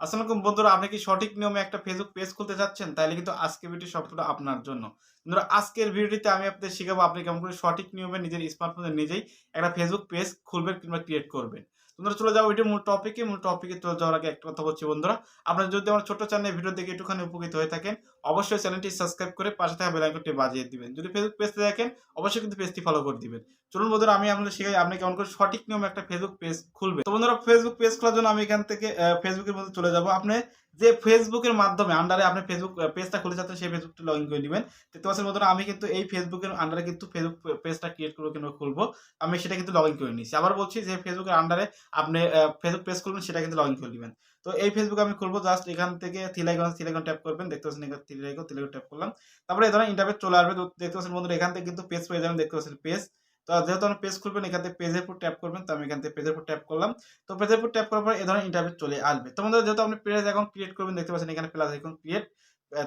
আসসালামু আলাইকুম বন্ধুরা, আপনি কি সঠিক নিয়মে একটা ফেসবুক পেজ খুলতে চাচ্ছেন? তাহলে কিন্তু আজকে ভিডিও সবটা আপনার জন্য। বন্ধুরা, আজকের ভিডিওতে আমি আপনাদের শিখাবো আপনি কেমন করে সঠিক নিয়মে নিজের স্মার্টফোনে নিজেই একটা ফেসবুক পেজ খুলবেন কিংবা ক্রিয়েট করবেন। তোমরা চলে যাও ভিডিও মূল টপিকে মূল টপিকে চলে যাওয়ার আগে একটা কথা বলছি বন্ধুরা, আপনারা যদি আমার ছোট চ্যানেলে ভিডিও দেখে একটুখানি উপকৃত হয়ে থাকেন অবশ্যই চ্যানেলটি সাবস্ক্রাইব করে পাশে থাকা বেল আইকনটি বাজিয়ে দিবেন। যদি ফেসবুক পেজটি দেখেন, অবশ্যই কিন্তু পেজটি ফলো করে দিবেন। চলুন বন্ধুরা, আমি আপনাদের শিখাই আপনি কেমন সঠিক নিয়মে একটা ফেসবুক পেজ খুলবে তো বন্ধুরা ফেসবুক পেজ খোলার জন্য আমি এখান থেকে ফেসবুকের মধ্যে চলে যাব। আপনি যে ফেসবুকের মাধ্যমে আন্ডারে আপনি ফেসবুক পেজটা খুলে যাচ্ছেন, সেই ফেসবুকটা লগ ইন করে নেবেন। দেখতে পাচ্ছেন বন্ধুরা, আমি কিন্তু এই ফেসবুকের আন্ডারে কিন্তু ফেসবুক পেজটা ক্রিয়েট করব কিংবা খুলবো, আমি সেটা কিন্তু লগ ইন করে নিচ্ছি আবার বলছি যে ফেসবুকের আন্ডারে আপনি ফেসবুক পেজ খুলবেন, সেটা কিন্তু লগ ইন করে নেবেন। তো এই ফেসবুক আমি খুলবো জাস্ট এখান থেকে থিলাইকন ট্যাপ করবেন, দেখতে পাচ্ছেন এখানে থিলাইকন থ্রি ট্যাপ করলাম। তারপরে এই ধরনের ইন্টারভেট চলে আসবে। দেখতে পাচ্ছেন বন্ধুরা, এখান থেকে কিন্তু পেজ পেয়ে যাবেন, দেখতে পাচ্ছেন পেজ তো যেহেতু আপনি পেজ খুলবেন, এখান থেকে পেজের উপর ট্যাপ করবেন, তো আমি এখান থেকে পেজের উপর ট্যাপ করলাম। তো পেজের উপর ট্যাপ করার পর এই ধরনের ইন্টারভেট চলে আসবে। তো বন্ধুরা, যেহেতু আপনি পেজ অ্যাকাউন্ট ক্রিয়েট করবেন, দেখতে পাচ্ছেন এখানে প্লাস আইকন ক্রিয়েট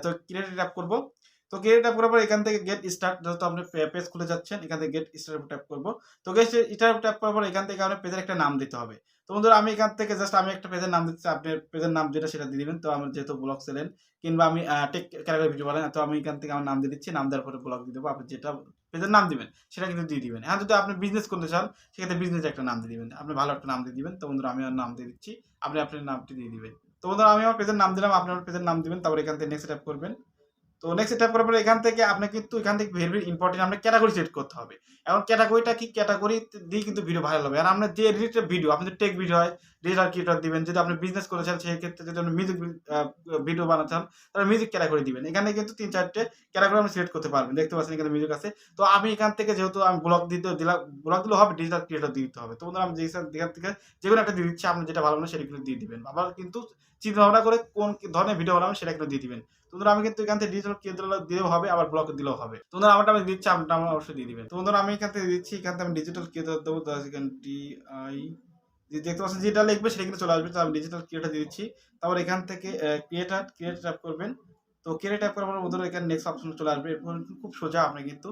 তো ক্রিয়েট ট্যাপ করব। তো ট্যাপ করার পর এখান থেকে গেট স্টার্ট যেহেতু আপনি পেজ খুলে যাচ্ছেন, এখান থেকে গেট স্টার্ট ট্যাপ করব। তো গেট স্টার্ট ট্যাপ করার পর এখান থেকে আপনার পেজের একটা নাম দিতে হবে। তো বন্ধুরা, আমি এখান থেকে জাস্ট আমি একটা পেজের নাম দিচ্ছি, আপনি পেজের নাম যেটা সেটা দিয়ে দিবেন। তো আমার যেহেতু ব্লগ ছিলেন কিংবা আমি টেক ক্যারাক্টার ভিডিও বলেন তো আমি এখান থেকে আমার নাম দিয়ে দিচ্ছি, নাম দেওয়ার পরে ব্লগ দিয়ে দেবো। আপনি যেটা পেজের নাম দিবেন, সেটা কিন্তু দিয়ে দিবেন। হ্যাঁ যদি আপনি বিজনেস করতে চান, সেক্ষেত্রে বিজনেস একটা নাম দিয়ে দিবেন। আপনি ভালো একটা নাম দিয়ে দিবেন। তো বন্ধুরা, আমি আমার নাম দিয়ে দিচ্ছি, আপনি আপনার নামটি দিয়ে দিবেন। তো বন্ধুরা, আমি আমার পেজের নাম দিলাম, আপনি আমার পেজের নাম দিবেন, তারপর এখান থেকে নেক্সট ট্যাপ করবেন। তো নেক্সট ট্যাপ করার পরে এখান থেকে আপনি কিন্তু এখান থেকে ভেরি ভেরি ইম্পর্টেন্ট আপনার ক্যাটাগরি সেট করতে হবে। এখন ক্যাটাগরিটা কি? ক্যাটাগরি দিয়ে কিন্তু ভিডিও ভাইরাল হবে। আর আপনার যে রিলেটেড ভিডিও আপনি যদি টেক ভিডিও হয় ডিজিটাল ক্রিয়েটর দিবেন, যদি আপনি বিজনেস করে চান, সেই ক্ষেত্রে যদি আপনি মিউজিক ভিডিও বানাচ্ছেন তাহলে মিউজিক ক্যাটাগরি দিবেন। এখানে কিন্তু তিন, চারটে ক্যাটাগরি আপনি সিলেক্ট করতে পারবেন। দেখতে পাচ্ছেন এখানে মিউজিক আছে। তো আমি এখান থেকে যেহেতু আমি ব্লগ দিতে দিলাম ব্লগ দিলেও হবে ডিজিটাল ক্রিয়েটর দিতে হবে। তো বন্ধুরা, আমি যে এখান থেকে যে কোনো একটা দিচ্ছি, আপনি যেটা ভালো মনে সেটা কিন্তু দিয়ে দিবেন। আবার কিন্তু চিন্তা ভাবনা করে কোন ধরনের ভিডিও বানাবেন সেটা কিন্তু দিয়ে দিবেন। তো বন্ধুরা আমি কিন্তু এখান থেকে ডিজিটাল কেন্দ্র দিলেও হবে, আবার ব্লক দিলেও হবে। তোমরা আমারটা আমি দিচ্ছি আপনারটা আমার অবশ্যই দিয়ে দিবেন। তোমরা আমি এখান থেকে দিচ্ছি, এখান থেকে আমি ডিজিটাল কেন্দ্র দেবো এখান টি আই দেখতে পাচ্ছেন, যেটা লিখবে সেটা কিন্তু চলে আসবে। তো আমি ডিজিটাল ক্রিয়েটার দিয়ে দিচ্ছি। তারপর এখান থেকে ক্রিয়েটার ক্রিয়েট ট্যাপ করবেন। তো ক্রিয়েট ট্যাপ করার পর ওদের এখানে নেক্সট অপশন চলে আসবে। খুব সোজা আপনি কিন্তু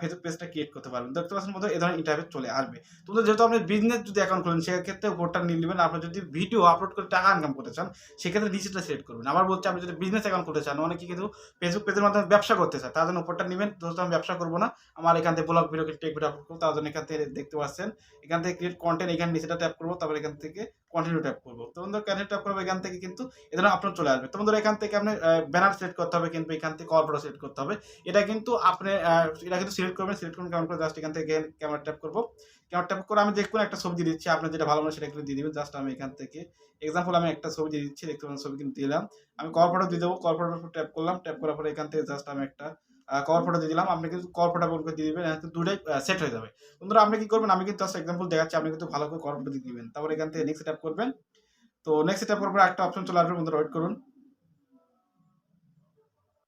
ফেসবুক পেজটা ক্রিয়েট করতে পারবেন। দেখতে পাচ্ছেন বন্ধুরা, এই ধরনের ইন্টারভিউ চলে আসবে। তো যেহেতু আপনি বিজনেস যদি অ্যাকাউন্ট খোলেন, সেক্ষেত্রে ভোটটা নিয়ে নেবেন। আপনি যদি ভিডিও আপলোড করে টাকা ইনকাম করতে চান, সেক্ষেত্রে নিচেটা সিলেক্ট করবেন। আবার বলছি, আপনি যদি বিজনেস অ্যাকাউন্ট করতে চান, অনেকে কিন্তু ফেসবুক পেজের মাধ্যমে ব্যবসা করতে চায়, তার জন্য উপরটা নেবেন। দোস্ত আমি ব্যবসা করব না। আমার এখান থেকে vlog video tech video upload করব। তার জন্য এখান থেকে দেখতে পাচ্ছেন, এখান থেকে ক্রিয়েট কন্টেন্ট এখানে নিচেটা ট্যাপ করব। তারপর এখান থেকে কন্টিনিউ ট্যাপ করব। তো বন্ধুরা কন্টিনিউ ট্যাপ করব এখান থেকে কিন্তু এ ধরনের আপলোড চলে আসবে। তো বন্ধুরা, এখান থেকে আপনি ব্যানার সিলেক্ট করতে হবে, কিন্তু এখান থেকে কল সিলেক্ট করতে হবে। এটা কিন্তু আপনি এটা কিন্তু সিলেক্ট করবেন সিলেক্ট করবেন কেমন করে জাস্ট এখান থেকে ক্যামেরা ট্যাপ করব। ক্যামেরা ট্যাপ করে আমি কোনো একটা দিয়ে দিচ্ছি আপনার যেটা ভালো মনে সেটা কিন্তু দিয়ে দিবেন জাস্ট আমি এখান থেকে এক্সাম্পল আমি একটা ছবি দিয়ে দিচ্ছি, দেখতে পাবেন ছবি কিন্তু দিলাম। আমি কল ফটো দিয়ে দেবো কল ফটোর ট্যাপ করলাম ট্যাপ করার পরে এখান থেকে জাস্ট আমি একটা কভার ফটো দিয়ে দিলাম, আপনি কিন্তু কভার ফটো করে দিয়ে দিবেন দুটাই সেট হয়ে যাবে। বন্ধুরা, আপনি কি করবেন, আমি কিন্তু জাস্ট এক্সাম্পল দেখাচ্ছি, আপনি কিন্তু ভালো করে কভার ফটো দিয়ে দিবেন। তারপর এখান থেকে নেক্সট ট্যাপ করবেন। তো নেক্সট ট্যাপ করার পরে একটা অপশন চলে আসবে, বন্ধুরা ওয়েট করুন।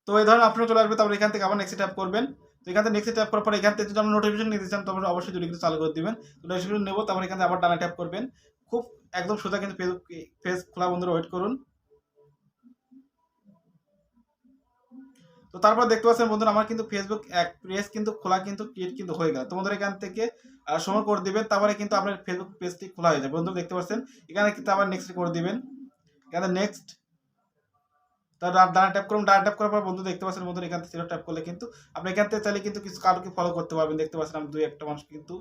তো এই ধরনের অপশন চলে আসবে, তারপর এখান থেকে আবার নেক্সট ট্যাপ করবেন। তো এখান নেক্সট ট্যাপ করার পর এখান থেকে যদি আমরা নোটিফিকেশন নিতে চান তবে অবশ্যই যদি কিন্তু চালু করে দিবেন। নোটিফিকেশন নেব, তারপর এখান আবার ডানা ট্যাপ করবেন। খুব একদম সোজা কিন্তু পেজ খোলা বন্ধুরা ওয়েট করুন। তো তারপর দেখতে পাচ্ছেন বন্ধুরা, আমার কিন্তু ফেসবুক এক পেজ কিন্তু খোলা কিন্তু ক্রিয়েট কিন্তু হয়ে গেল। তো বন্ধুরা এখান থেকে সময় করে দিবেন, তারপরে কিন্তু আপনার ফেসবুক পেজটি খোলা হয়ে যাবে। বন্ধুরা দেখতে পাচ্ছেন, এখানে কিন্তু আবার নেক্সট করে দিবেন। এখানে নেক্সট ডানা ট্যাপ করুন, ডানা ট্যাপ করার পর বন্ধু দেখতে পাচ্ছেন, বন্ধুরা এখান থেকে ট্যাপ করলে কিন্তু আপনি এখান থেকে চাইলে কিন্তু কিছু কাউকে ফলো করতে পারবেন। দেখতে পাচ্ছেন আমি দুই একটা মানুষ কিন্তু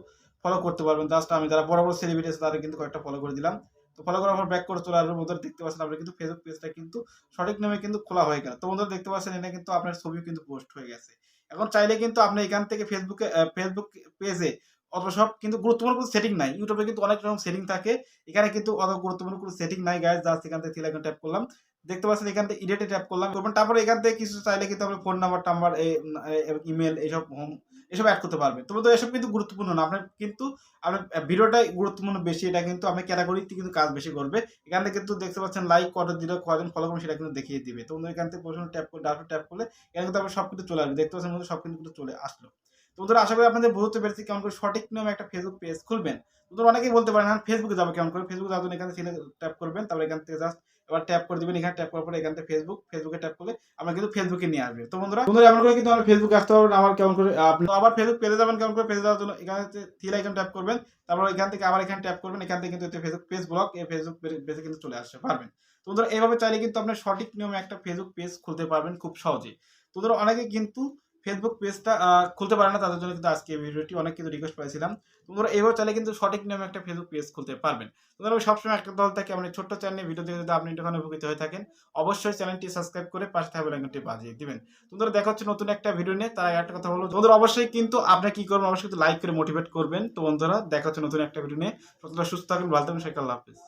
ফলো করতে পারবেন। জাস্ট আমি যারা বড় বড় সেলিব্রিটি আছে, তাদের কিন্তু কয়েকটা ফলো করে দিলাম। তো ফলো করার পর ব্যাক করে চলে আসবে বন্ধুরা দেখতে পাচ্ছেন আপনি কিন্তু ফেসবুক পেজটা কিন্তু সঠিক নামে কিন্তু খোলা হয়ে গেল। তো বন্ধুরা দেখতে পাচ্ছেন এটা কিন্তু আপনার ছবি কিন্তু পোস্ট হয়ে গেছে। এখন চাইলে কিন্তু আপনি এখান থেকে ফেসবুকে ফেসবুক পেজে অত সব কিন্তু গুরুত্বপূর্ণ কোনো সেটিং নাই। ইউটিউবে কিন্তু অনেক রকম সেটিং থাকে। এখানে কিন্তু অত গুরুত্বপূর্ণ কোনো সেটিং নাই গাইজ জাস্ট এখান থেকে তিন ট্যাপ করলাম। দেখতে পাচ্ছেন, এখান থেকে ইডিটে ট্যাপ করলাম। করবেন, তারপরে এখান থেকে কিছু চাইলে কিন্তু আপনি ফোন নাম্বার টাম্বার ইমেল এইসব হোম এসব অ্যাড করতে পারবেন। তবে তো এসব কিন্তু গুরুত্বপূর্ণ না। আপনার কিন্তু, আপনার ভিডিওটাই গুরুত্বপূর্ণ বেশি। এটা কিন্তু আপনার ক্যাটাগরিতে কিন্তু কাজ বেশি করবে। এখান থেকে কিন্তু দেখতে পাচ্ছেন লাইক কত দিলে কজন ফলো করবেন সেটা কিন্তু দেখিয়ে দিবে। তো এখান থেকে প্রথমে ট্যাপ করে ডাটা ট্যাপ করলে এখানে কিন্তু আপনার সব কিছু চলে আসবে। দেখতে পাচ্ছেন সব কিন্তু চলে আসলো। তো বন্ধুরা, আশা করি আপনাদের বুঝতে পেরেছি কেমন করে সঠিক নিয়মে একটা ফেসবুক পেজ খুলবেন। বন্ধুরা, অনেকেই বলতে পারেন ফেসবুকে যাব কেমন করে? ফেসবুকে যাবেন এখান থেকে ট্যাপ করবেন। তারপরে এখান থেকে জাস্ট এবার ট্যাপ করে দিবেন, এখানে ট্যাপ করার পরে এখান থেকে ফেসবুক ফেসবুকে ট্যাপ করলে আমরা কিন্তু ফেসবুকে নিয়ে আসবে। তো বন্ধুরা বন্ধুরা, এমন করে কিন্তু আমরা ফেসবুকে আসতে পারবেন আমার কেমন করে আপনি আবার ফেসবুক পেজে যাবেন, কেমন করে পেজে যাওয়ার জন্য, এখানে থ্রি আইকন ট্যাপ করবেন, তারপর এখান থেকে আবার এখানে ট্যাপ করবেন, এখান থেকে কিন্তু ফেসবুক পেজ ব্লক এই ফেসবুক পেজে কিন্তু চলে আসতে পারবেন। তো বন্ধুরা এইভাবে চাইলে কিন্তু আপনি সঠিক নিয়মে একটা ফেসবুক পেজ খুলতে পারবেন খুব সহজেই তো বন্ধুরা, অনেকে কিন্তু ফেসবুক পেজটা খুলতে পারে না, তাদের জন্য কিন্তু আজকে ভিডিওটি অনেক কিন্তু রিকোয়েস্ট পাইছিলাম। তোমরা এইভাবে চাইলে কিন্তু সঠিক নিয়মে একটা ফেসবুক পেজ খুলতে পারবেন। তোমরা সবসময় একটা দল থেকে আমার ছোট্ট চ্যানেলে ভিডিও দেখে যদি আপনি এখানে উপকৃত হয়ে থাকেন, অবশ্যই চ্যানেলটি সাবস্ক্রাইব করে পাশে থাকা বেলাইকনটি বাজিয়ে দিবেন। তোমরা দেখা হচ্ছে নতুন একটা ভিডিও নিয়ে, তার একটা কথা বলব বন্ধুরা অবশ্যই কিন্তু আপনি কি করবেন, অবশ্যই কিন্তু লাইক করে মোটিভেট করবেন। তো বন্ধুরা, দেখা হচ্ছে নতুন একটা ভিডিও নিয়ে। তোমরা সুস্থ থাকবেন ভালো থাকবেন আল্লাহ হাফিজ।